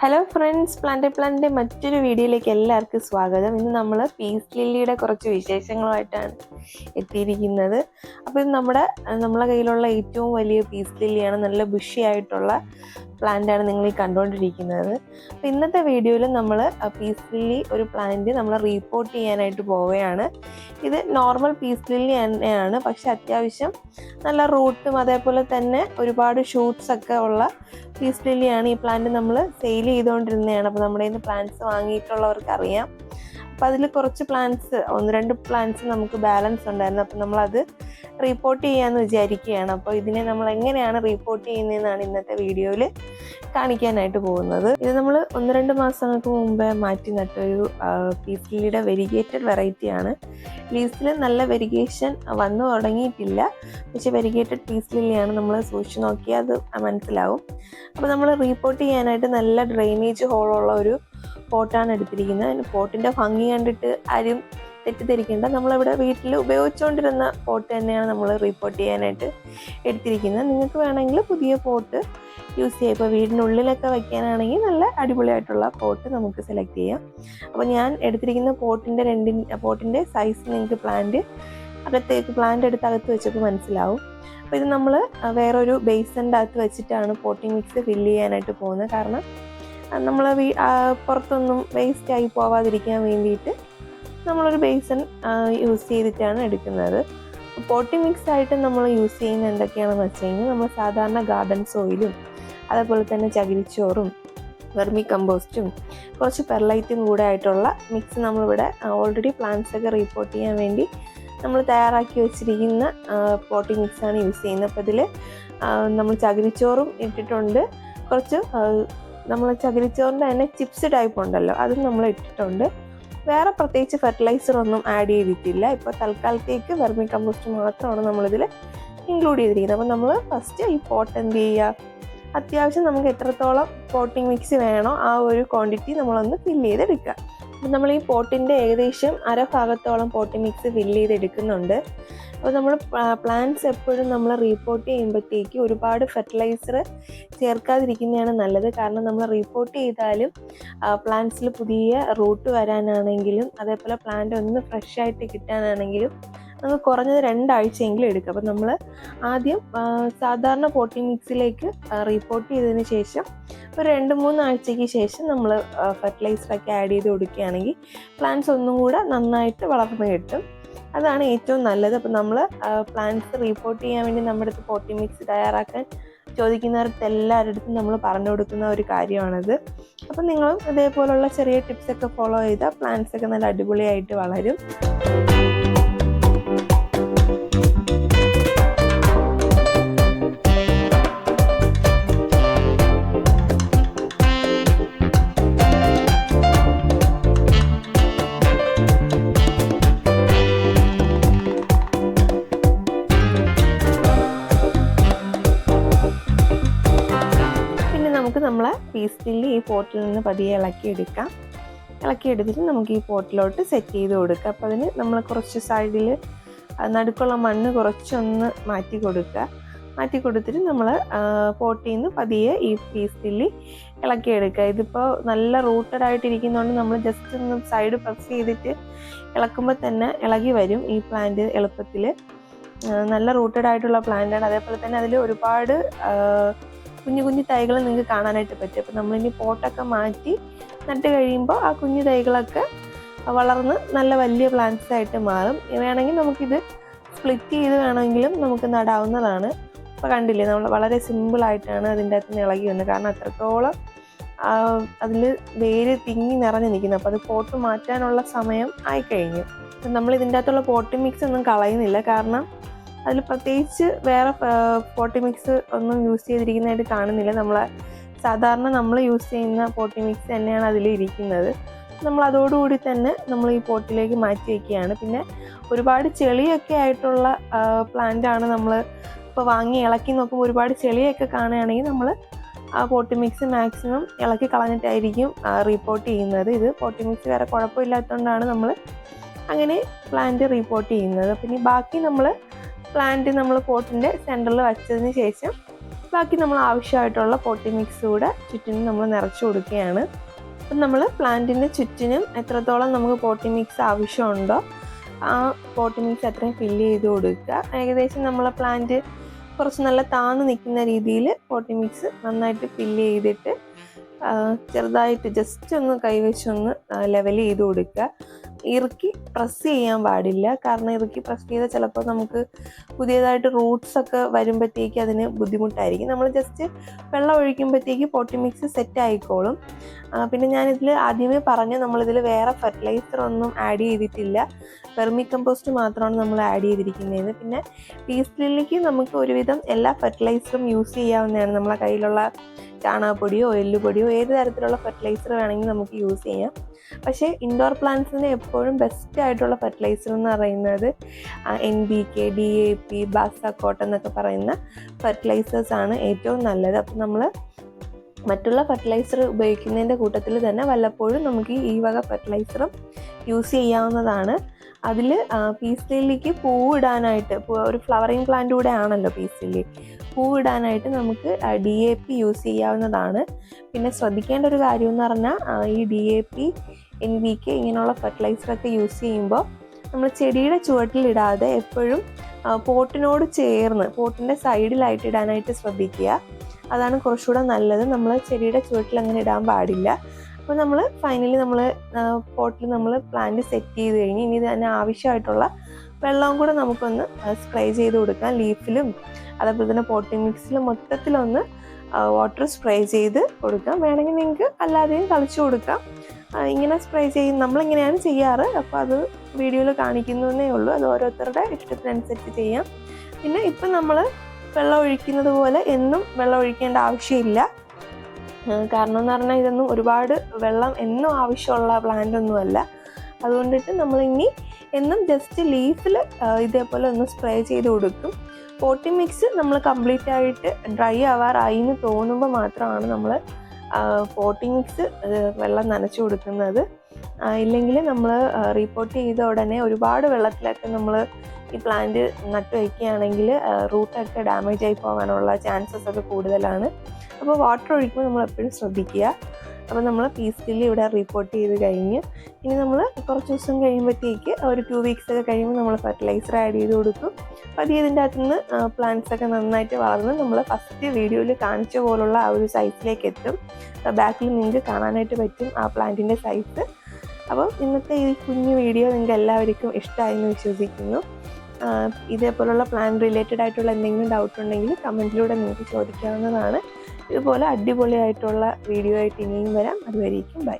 Hello friends plant പ്ലാന്റിന്റെ മറ്റൊരു വീഡിയോയിലേക്ക് എല്ലാവർക്കും സ്വാഗതം. ഇന്ന് നമ്മൾ പീസ് ലില്ലിയുടെ കുറച്ച് വിശേഷങ്ങളുമായിട്ടാണ് എത്തിയിരിക്കുന്നത്. അപ്പോൾ ഇത് നമ്മുടെ നമ്മളെ കയ്യിലുള്ള ഏറ്റവും വലിയ പീസ് ലില്ലിയാണ് നല്ല ബുഷി ആയിട്ടുള്ള പ്ലാന്റ് ആണ് നിങ്ങൾ ഈ കണ്ടുകൊണ്ടിരിക്കുന്നത്. അപ്പോൾ ഇന്നത്തെ വീഡിയോയിൽ നമ്മൾ പീസ് ലില്ലി ഒരു പ്ലാന്റ് നമ്മൾ റീപ്പോർട്ട് ചെയ്യാനായിട്ട് പോവുകയാണ്. ഇത് നോർമൽ പീസ് ലില്ലി തന്നെയാണ്. പക്ഷെ അത്യാവശ്യം നല്ല റൂട്ടും അതേപോലെ തന്നെ ഒരുപാട് ഷൂട്ട്സ് ഒക്കെ ഉള്ള പീസ് ലില്ലിയാണ് ഈ പ്ലാന്റ് നമ്മൾ സെയിൽ ചെയ്തുകൊണ്ടിരുന്നതാണ്. അപ്പോൾ നമ്മുടെ നിന്ന് പ്ലാന്റ്സ് വാങ്ങിയിട്ടുള്ളവർക്ക് അറിയാം. അപ്പോൾ അതിൽ കുറച്ച് പ്ലാന്റ്സ് ഒന്ന് രണ്ട് പ്ലാന്റ്സ് നമുക്ക് ബാലൻസ് ഉണ്ടായിരുന്നു. അപ്പോൾ നമ്മളത് റിപ്പോർട്ട് ചെയ്യാമെന്ന് വിചാരിക്കുകയാണ്. അപ്പോൾ ഇതിനെ നമ്മൾ എങ്ങനെയാണ് റിപ്പോർട്ട് ചെയ്യുന്നതെന്നാണ് ഇന്നത്തെ വീഡിയോയിൽ കാണിക്കാനായിട്ട് പോകുന്നത്. ഇത് നമ്മൾ ഒന്ന് രണ്ട് മാസങ്ങൾക്ക് മുമ്പേ മാറ്റി നട്ട ഒരു പീസ് ലില്ലിയുടെ വെരിഗേറ്റഡ് വെറൈറ്റിയാണ് ലീസിൽ നല്ല വെരിഗേഷൻ വന്നു തുടങ്ങിയിട്ടില്ല. പക്ഷേ വെരിഗേറ്റഡ് പീസ് നമ്മൾ സൂക്ഷിച്ച് നോക്കിയാൽ അത് മനസ്സിലാവും. അപ്പോൾ നമ്മൾ റീപ്പോർട്ട് ചെയ്യാനായിട്ട് നല്ല ഡ്രെയിനേജ് ഹോളുള്ള ഒരു പോട്ടാണ് എടുത്തിരിക്കുന്നത്. അതിന് പോട്ടിന്റെ ഭംഗി കണ്ടിട്ട് ആരും തെറ്റിദ്ധരിക്കേണ്ട. നമ്മളിവിടെ വീട്ടിൽ ഉപയോഗിച്ചുകൊണ്ടിരുന്ന പോട്ട് തന്നെയാണ് നമ്മൾ റീപോർട്ട് ചെയ്യാനായിട്ട് എടുത്തിരിക്കുന്നത്. നിങ്ങൾക്ക് വേണമെങ്കിൽ പുതിയ പോട്ട് യൂസ് ചെയ്യാം. ഇപ്പോൾ വീടിനുള്ളിലൊക്കെ വയ്ക്കാനാണെങ്കിൽ നല്ല അടിപൊളിയായിട്ടുള്ള പോട്ട് നമുക്ക് സെലക്ട് ചെയ്യാം. അപ്പോൾ ഞാൻ എടുത്തിരിക്കുന്ന പോട്ടിന്റെ രണ്ടി പോട്ടിന്റെ സൈസ് നിങ്ങൾക്ക് പ്ലാന്റ് അകത്തേക്ക് പ്ലാന്റ് എടുത്ത് അകത്ത് വെച്ചപ്പോൾ മനസ്സിലാവും. അപ്പോൾ ഇത് നമ്മൾ വേറൊരു ബേസിന്റെ അകത്ത് വെച്ചിട്ടാണ് പോട്ടിംഗ് മിക്സ് ഫില്ല് ചെയ്യാനായിട്ട് പോകുന്നത്. കാരണം നമ്മൾ പുറത്തൊന്നും വേസ്റ്റ് ആയി പോവാതിരിക്കാൻ വേണ്ടിയിട്ട് നമ്മളൊരു ബേസൺ യൂസ് ചെയ്തിട്ടാണ് എടുക്കുന്നത്. പോട്ടി മിക്സ് ആയിട്ട് നമ്മൾ യൂസ് ചെയ്യുന്ന എന്തൊക്കെയാണെന്ന് വെച്ച് കഴിഞ്ഞാൽ നമ്മൾ സാധാരണ ഗാർഡൻ സോയിലും അതേപോലെ തന്നെ ചകിരിച്ചോറും വെർമി കമ്പോസ്റ്റും കുറച്ച് പെർലൈറ്റും കൂടെ ആയിട്ടുള്ള മിക്സ് നമ്മളിവിടെ ഓൾറെഡി പ്ലാന്റ്സ് ഒക്കെ റിപ്പോർട്ട് ചെയ്യാൻ വേണ്ടി നമ്മൾ തയ്യാറാക്കി വെച്ചിരിക്കുന്ന പോട്ടി മിക്സാണ് യൂസ് ചെയ്യുന്നത്. അപ്പോൾ ഇതിൽ നമ്മൾ ചകിരിച്ചോറും ഇട്ടിട്ടുണ്ട്. കുറച്ച് നമ്മൾ ചകിരിച്ചോറിന്റെ തന്നെ ചിപ്സ് ടൈപ്പ് ഉണ്ടല്ലോ അതും നമ്മൾ ഇട്ടിട്ടുണ്ട്. വേറെ പ്രത്യേകിച്ച് ഫെർട്ടിലൈസർ ഒന്നും ആഡ് ചെയ്തിട്ടില്ല. ഇപ്പോൾ തൽക്കാലത്തേക്ക് വെർമി കമ്പോസ്റ്റ് മാത്രമാണ് നമ്മളിതിൽ ഇൻക്ലൂഡ് ചെയ്തിരിക്കുന്നത്. അപ്പോൾ നമ്മൾ ഫസ്റ്റ് ഈ പോട്ട് എന്ത് ചെയ്യുക? അത്യാവശ്യം നമുക്ക് എത്രത്തോളം പോട്ടിംഗ് മിക്സ് വേണോ ആ ഒരു ക്വാണ്ടിറ്റി നമ്മളൊന്ന് ഫില്ല് ചെയ്തെടുക്കുക. അപ്പം നമ്മൾ ഈ പോട്ടിന്റെ ഏകദേശം അര ഭാഗത്തോളം പോട്ടിംഗ് മിക്സ് ഫില്ല് ചെയ്തെടുക്കുന്നുണ്ട്. അപ്പോൾ നമ്മൾ പ്ലാന്റ്സ് എപ്പോഴും നമ്മൾ റീപ്പോർട്ട് ചെയ്യുമ്പോഴത്തേക്ക് ഒരുപാട് ഫെർട്ടിലൈസർ ചേർക്കാതിരിക്കുന്നതാണ് നല്ലത്. കാരണം നമ്മൾ റീപ്പോർട്ട് ചെയ്താലും പ്ലാന്റ്സിൽ പുതിയ റൂട്ട് വരാനാണെങ്കിലും അതേപോലെ പ്ലാന്റ് ഒന്ന് ഫ്രഷ് ആയിട്ട് കിട്ടാനാണെങ്കിലും നമുക്ക് കുറഞ്ഞത് രണ്ടാഴ്ചയെങ്കിലും എടുക്കും അപ്പം നമ്മൾ ആദ്യം സാധാരണ പോട്ടിംഗ് മിക്സിലേക്ക് റീപോർട്ട് ചെയ്തതിന് ശേഷം ഒരു രണ്ട് മൂന്ന് ആഴ്ചയ്ക്ക് ശേഷം നമ്മൾ ഫെർട്ടിലൈസറൊക്കെ ആഡ് ചെയ്ത് കൊടുക്കുകയാണെങ്കിൽ പ്ലാന്റ്സ് ഒന്നും കൂടെ നന്നായിട്ട് വളർന്നു കിട്ടും. അതാണ് ഏറ്റവും നല്ലത്. അപ്പം നമ്മൾ പ്ലാന്റ്സ് റീപോർട്ട് ചെയ്യാൻ വേണ്ടി നമ്മുടെ അടുത്ത് പോട്ടിംഗ് മിക്സ് തയ്യാറാക്കാൻ ചോദിക്കുന്നവർക്ക് എല്ലാവരുടെ അടുത്തും നമ്മൾ പറഞ്ഞു കൊടുക്കുന്ന ഒരു കാര്യമാണത്. അപ്പം നിങ്ങളും ഇതേപോലുള്ള ചെറിയ ടിപ്സൊക്കെ ഫോളോ ചെയ്താൽ പ്ലാന്റ്സ് ഒക്കെ നല്ല അടിപൊളിയായിട്ട് വളരും. പീസ് ഫില്ല് ഈ പോട്ടിൽ നിന്ന് പതിയെ ഇളക്കിയെടുക്കാം. ഇളക്കിയെടുത്തിട്ട് നമുക്ക് ഈ പോട്ടിലോട്ട് സെറ്റ് ചെയ്ത് കൊടുക്കുക അപ്പോൾ അതിന് നമ്മൾ കുറച്ച് സൈഡിൽ നടുക്കുള്ള മണ്ണ് കുറച്ചൊന്ന് മാറ്റി കൊടുക്കുക. മാറ്റി കൊടുത്തിട്ട് നമ്മൾ പോട്ടിൽ നിന്ന് പതിയെ ഈ പീസ് ഇളക്കി എടുക്കുക ഇതിപ്പോൾ നല്ല റൂട്ടഡ് ആയിട്ടിരിക്കുന്നതുകൊണ്ട് നമ്മൾ ജസ്റ്റ് ഒന്ന് സൈഡ് പ്രസ് ചെയ്തിട്ട് ഇളക്കുമ്പോൾ തന്നെ ഇളകി വരും ഈ പ്ലാന്റ് എളുപ്പത്തിൽ നല്ല റൂട്ടഡ് ആയിട്ടുള്ള പ്ലാന്റാണ് അതേപോലെ തന്നെ അതിൽ ഒരുപാട് കുഞ്ഞു കുഞ്ഞു തൈകൾ നിങ്ങൾക്ക് കാണാനായിട്ട് പറ്റും. അപ്പോൾ നമ്മളിനി പോട്ടൊക്കെ മാറ്റി നട്ട് കഴിയുമ്പോൾ ആ കുഞ്ഞു തൈകളൊക്കെ വളർന്ന് നല്ല വലിയ പ്ലാന്റ്സ് ആയിട്ട് മാറും. വേണമെങ്കിൽ നമുക്കിത് സ്പ്ലിറ്റ് ചെയ്ത് വേണമെങ്കിലും നമുക്ക് നടാവുന്നതാണ്. ഇപ്പോൾ കണ്ടില്ലേ നമ്മൾ വളരെ സിമ്പിളായിട്ടാണ് അതിന്റെ അകത്ത് നിന്ന് ഇളകി വന്നത്. കാരണം അത്രത്തോളം അതിൽ വേര് തിങ്ങി നിറഞ്ഞു നിൽക്കുന്നു. അപ്പോൾ അത് പോട്ട് മാറ്റാനുള്ള സമയം ആയിക്കഴിഞ്ഞു. നമ്മൾ ഇതിന്റെ അകത്തുള്ള പോട്ട് മിക്സ് ഒന്നും കളയുന്നില്ല. കാരണം അതിൽ പ്രത്യേകിച്ച് വേറെ പോട്ടി മിക്സ് ഒന്നും യൂസ് ചെയ്തിരിക്കുന്നതായിട്ട് കാണുന്നില്ല. നമ്മളെ സാധാരണ നമ്മൾ യൂസ് ചെയ്യുന്ന പോട്ടി മിക്സ് തന്നെയാണ് അതിൽ ഇരിക്കുന്നത്. നമ്മൾ അതോടുകൂടി തന്നെ നമ്മൾ ഈ പോട്ടിലേക്ക് മാറ്റി വയ്ക്കുകയാണ് പിന്നെ ഒരുപാട് ചെളിയൊക്കെ ആയിട്ടുള്ള പ്ലാന്റ് ആണ് നമ്മൾ ഇപ്പോൾ വാങ്ങി ഇളക്കി നോക്കുമ്പോൾ ഒരുപാട് ചെളിയൊക്കെ കാണുകയാണെങ്കിൽ നമ്മൾ ആ പോട്ടി മിക്സ് മാക്സിമം ഇളക്കി കളഞ്ഞിട്ടായിരിക്കും റീപോർട്ട് ചെയ്യുന്നത്. ഇത് പോട്ടി മിക്സ് വേറെ കുഴപ്പമില്ലാത്തതുകൊണ്ടാണ് നമ്മൾ അങ്ങനെ പ്ലാന്റ് റീപോർട്ട് ചെയ്യുന്നത്. പിന്നെ ബാക്കി നമ്മൾ പ്ലാന്റ് നമ്മൾ പോട്ടിന്റെ സെന്ററിൽ വെച്ചതിന് ശേഷം ബാക്കി നമ്മൾ ആവശ്യമായിട്ടുള്ള പോട്ടി മിക്സ് കൂടെ ചുറ്റിനും നമ്മൾ നിറച്ചു കൊടുക്കുകയാണ്. അപ്പം നമ്മൾ പ്ലാന്റിന്റെ ചുറ്റിനും എത്രത്തോളം നമുക്ക് പോട്ടി മിക്സ് ആവശ്യമുണ്ടോ ആ പോട്ടി മിക്സ് അത്രയും ഫില്ല് ചെയ്ത് കൊടുക്കുക. ഏകദേശം നമ്മൾ പ്ലാന്റ് കുറച്ച് നല്ല താന്ന് നിൽക്കുന്ന രീതിയിൽ പോട്ടി മിക്സ് നന്നായിട്ട് ഫില്ല് ചെയ്തിട്ട് ചെറുതായിട്ട് ജസ്റ്റ് ഒന്ന് കൈവശൊന്ന് ലെവൽ ചെയ്ത് കൊടുക്കുക. ഇറുക്കി പ്രസ് ചെയ്യാൻ പാടില്ല. കാരണം ഇറുക്കി പ്രസ് ചെയ്താൽ ചിലപ്പോൾ നമുക്ക് പുതിയതായിട്ട് റൂട്ട്സ് ഒക്കെ വരുമ്പോഴത്തേക്ക് അതിന് ബുദ്ധിമുട്ടായിരിക്കും. നമ്മൾ ജസ്റ്റ് വെള്ളം ഒഴിക്കുമ്പോഴത്തേക്ക് പോട്ടി മിക്സ് സെറ്റ് ആയിക്കോളും. പിന്നെ ഞാനിതിൽ ആദ്യമേ പറഞ്ഞു നമ്മളിതിൽ വേറെ ഫെർട്ടിലൈസർ ഒന്നും ആഡ് ചെയ്തിട്ടില്ല. വെർമി കമ്പോസ്റ്റ് മാത്രമാണ് നമ്മൾ ആഡ് ചെയ്തിരിക്കുന്നത്. പിന്നെ പീസ് ലില്ലിക്ക് നമുക്ക് ഒരുവിധം എല്ലാ ഫെർട്ടിലൈസറും യൂസ് ചെയ്യാവുന്നതാണ്. നമ്മളെ കയ്യിലുള്ള ചാണകപ്പൊടിയോ എല്ലുപൊടിയോ ഏത് തരത്തിലുള്ള ഫെർട്ടിലൈസർ വേണമെങ്കിൽ നമുക്ക് യൂസ് ചെയ്യാം. പക്ഷേ ഇൻഡോർ പ്ലാന്റ്സിന് എപ്പോഴും ബെസ്റ്റ് ആയിട്ടുള്ള ഫെർട്ടിലൈസർ എന്ന് പറയുന്നത് N P K D A P Basacote എന്നൊക്കെ പറയുന്ന ഫെർട്ടിലൈസേഴ്സ് ആണ് ഏറ്റവും നല്ലത്. അപ്പോൾ നമ്മൾ മറ്റുള്ള ഫെർട്ടിലൈസർ ഉപയോഗിക്കുന്നതിന്റെ കൂട്ടത്തിൽ തന്നെ വല്ലപ്പോഴും നമുക്ക് ഈ വക ഫെർട്ടിലൈസറും യൂസ് ചെയ്യാവുന്നതാണ്. അതിൽ പീസ് ലില്ലിക്ക് പൂവിടാനായിട്ട് ഒരു ഫ്ലവറിങ് പ്ലാന്റ് കൂടെ ആണല്ലോ പീസ് ലില്ലി പൂവിടാനായിട്ട് നമുക്ക് ഡി എ പി യൂസ് ചെയ്യാവുന്നതാണ്. പിന്നെ ശ്രദ്ധിക്കേണ്ട ഒരു കാര്യം എന്ന് പറഞ്ഞാൽ ഈ D A P N P K ഇങ്ങനെയുള്ള ഫെർട്ടിലൈസറൊക്കെ യൂസ് ചെയ്യുമ്പോൾ നമ്മൾ ചെടിയുടെ ചുവട്ടിലിടാതെ എപ്പോഴും പോട്ടിനോട് ചേർന്ന് പോട്ടിന്റെ സൈഡിലായിട്ട് ഇടാനായിട്ട് ശ്രദ്ധിക്കുക. അതാണ് കുറച്ചുകൂടെ നല്ലത്. നമ്മൾ ചെടിയുടെ ചുവട്ടിൽ അങ്ങനെ ഇടാൻ പാടില്ല. അപ്പോൾ നമ്മൾ ഫൈനലി നമ്മൾ പോട്ടിൽ നമ്മൾ പ്ലാന്റ് സെറ്റ് ചെയ്ത് കഴിഞ്ഞ് ഇനി ഇതിന് ആവശ്യമായിട്ടുള്ള വെള്ളവും കൂടെ നമുക്കൊന്ന് സ്പ്രേ ചെയ്ത് കൊടുക്കാം ലീഫിലും അതേപോലെ തന്നെ പോട്ടിംഗ് മിക്സിലും മൊത്തത്തിലൊന്ന് വാട്ടർ സ്പ്രേ ചെയ്ത് കൊടുക്കാം. വേണമെങ്കിൽ നിങ്ങൾക്ക് അല്ലാതെയും തളിച്ചു കൊടുക്കാം. ഇങ്ങനെ സ്പ്രേ ചെയ്യും നമ്മളിങ്ങനെയാണ് ചെയ്യാറ്. അപ്പോൾ അത് വീഡിയോയിൽ കാണിക്കുന്നതേ ഉള്ളൂ. അത് ഓരോരുത്തരുടെ ഇഷ്ടത്തിനനുസരിച്ച് ചെയ്യാം. പിന്നെ ഇപ്പം നമ്മൾ വെള്ളം ഒഴിക്കുന്നത് പോലെ എന്നും വെള്ളം ഒഴിക്കേണ്ട ആവശ്യമില്ല. കാരണം എന്ന് പറഞ്ഞാൽ ഇതൊന്നും ഒരുപാട് വെള്ളം എന്നും ആവശ്യമുള്ള പ്ലാന്റ് ഒന്നുമല്ല. അതുകൊണ്ടിട്ട് ഇനി എന്നും ജസ്റ്റ് ലീഫിൽ ഇതേപോലെ ഒന്ന് സ്പ്രേ ചെയ്ത് കൊടുക്കും. പോട്ടി മിക്സ് നമ്മൾ കംപ്ലീറ്റ് ആയിട്ട് ഡ്രൈ ആവാറായി എന്ന് തോന്നുമ്പോൾ മാത്രമാണ് നമ്മൾ പോട്ടി മിക്സ് വെള്ളം നനച്ചു കൊടുക്കുന്നത്. ഇല്ലെങ്കിൽ നമ്മൾ റിപ്പോർട്ട് ചെയ്ത ഉടനെ ഒരുപാട് വെള്ളത്തിലൊക്കെ നമ്മൾ ഈ പ്ലാന്റ് നട്ടു വയ്ക്കുകയാണെങ്കിൽ റൂട്ടൊക്കെ ഡാമേജ് ആയി പോകാനുള്ള ചാൻസസ് ഒക്കെ കൂടുതലാണ്. അപ്പോൾ വാട്ടർ ഒഴിക്കുമ്പോൾ നമ്മൾ എപ്പോഴും ശ്രദ്ധിക്കുക. അപ്പോൾ നമ്മൾ പീസ് കില്ലി ഇവിടെ റിപ്പോർട്ട് ചെയ്ത് കഴിഞ്ഞ് ഇനി നമ്മൾ കുറച്ച് ദിവസം കഴിയുമ്പോഴത്തേക്ക് ഒരു ടു വീക്സ് ഒക്കെ കഴിയുമ്പോൾ നമ്മൾ ഫെർട്ടിലൈസർ ആഡ് ചെയ്ത് കൊടുക്കും. പതിയെ ഇതിന്റെ അകത്തു നിന്ന് പ്ലാന്റ്സ് ഒക്കെ നന്നായിട്ട് വളർന്ന് നമ്മൾ ഫസ്റ്റ് വീഡിയോയിൽ കാണിച്ച പോലുള്ള ആ ഒരു സൈസിലേക്ക് എത്തും. ബാക്കിൽ നിങ്ങൾക്ക് കാണാനായിട്ട് പറ്റും ആ പ്ലാന്റിന്റെ സൈസ് അപ്പോൾ ഇന്നത്തെ ഈ കുഞ്ഞു വീഡിയോ നിങ്ങൾക്ക് എല്ലാവർക്കും ഇഷ്ടമായി എന്ന് വിശ്വസിക്കുന്നു ഇതേപോലുള്ള പ്ലാൻ റിലേറ്റഡ് ആയിട്ടുള്ള എന്തെങ്കിലും ഡൗട്ട് ഉണ്ടെങ്കിൽ കമന്റിലൂടെ നിങ്ങൾക്ക് ചോദിക്കാവുന്നതാണ്. ഇതുപോലെ അടിപൊളിയായിട്ടുള്ള വീഡിയോ ആയിട്ട് ഇനിയും വരാം. അതുവരേക്കും ബൈ